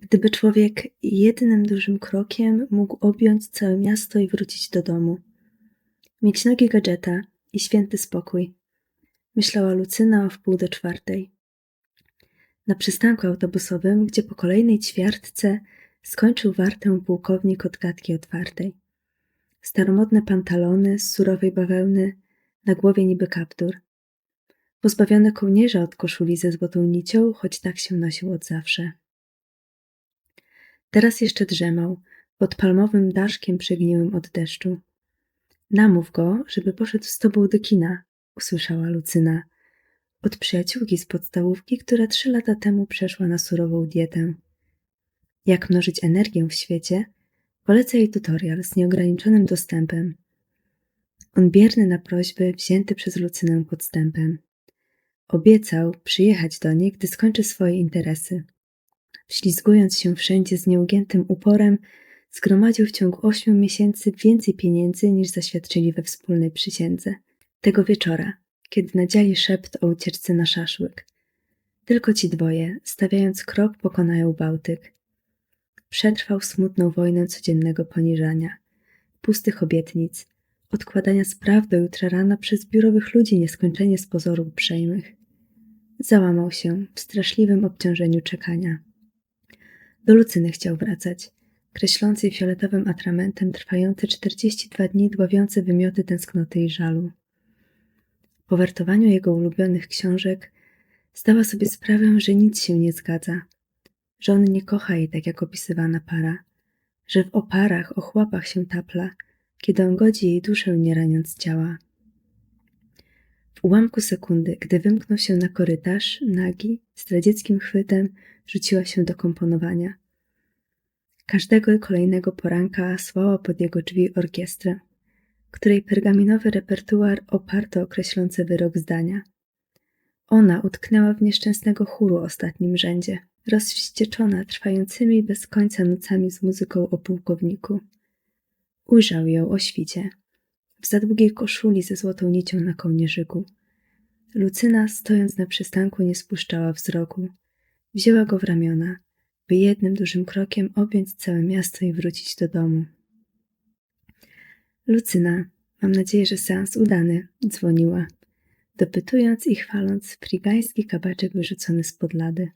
Gdyby człowiek jednym dużym krokiem mógł objąć całe miasto i wrócić do domu. Mieć nogi gadżeta i święty spokój. Myślała Lucyna o wpół do czwartej. Na przystanku autobusowym, gdzie po kolejnej ćwiartce skończył wartę pułkownik od gadki otwartej. Staromodne pantalony z surowej bawełny, na głowie niby kaptur. Pozbawiony kołnierza od koszuli ze złotą nicią, choć tak się nosił od zawsze. Teraz jeszcze drzemał, pod palmowym daszkiem przegniłym od deszczu. Namów go, żeby poszedł z tobą do kina, usłyszała Lucyna. Od przyjaciółki z podstawówki, która trzy lata temu przeszła na surową dietę. Jak mnożyć energię w świecie? Polecę jej tutorial z nieograniczonym dostępem. On bierny na prośby, wzięty przez Lucynę podstępem. Obiecał przyjechać do niej, gdy skończy swoje interesy. Ślizgując się wszędzie z nieugiętym uporem, zgromadził w ciągu ośmiu miesięcy więcej pieniędzy niż zaświadczyli we wspólnej przysiędze. Tego wieczora, kiedy nadziali szept o ucieczce na szaszłyk. Tylko ci dwoje, stawiając krok, pokonają Bałtyk. Przetrwał smutną wojnę codziennego poniżania, pustych obietnic, odkładania spraw do jutra rana przez biurowych ludzi nieskończenie z pozoru uprzejmych. Załamał się w straszliwym obciążeniu czekania. Do Lucyny chciał wracać, kreślący fioletowym atramentem trwające 42 dni dławiące wymioty tęsknoty i żalu. Po wertowaniu jego ulubionych książek zdała sobie sprawę, że nic się nie zgadza, że on nie kocha jej tak jak opisywana para, że w oparach, ochłapach się tapla, kiedy on godzi jej duszę nie raniąc ciała. W ułamku sekundy, gdy wymknął się na korytarz, nagi, z radzieckim chwytem rzuciła się do komponowania. Każdego kolejnego poranka słała pod jego drzwi orkiestrę, której pergaminowy repertuar oparto o kreślący wyrok zdania. Ona utknęła w nieszczęsnego chóru ostatnim rzędzie, rozwścieczona trwającymi bez końca nocami z muzyką o pułkowniku. Ujrzał ją o świcie, w zadługiej koszuli ze złotą nicią na kołnierzyku. Lucyna, stojąc na przystanku, nie spuszczała wzroku. Wzięła go w ramiona, by jednym dużym krokiem objąć całe miasto i wrócić do domu. Lucyna, mam nadzieję, że seans udany, dzwoniła, dopytując i chwaląc frigański kabaczek wyrzucony spod lady.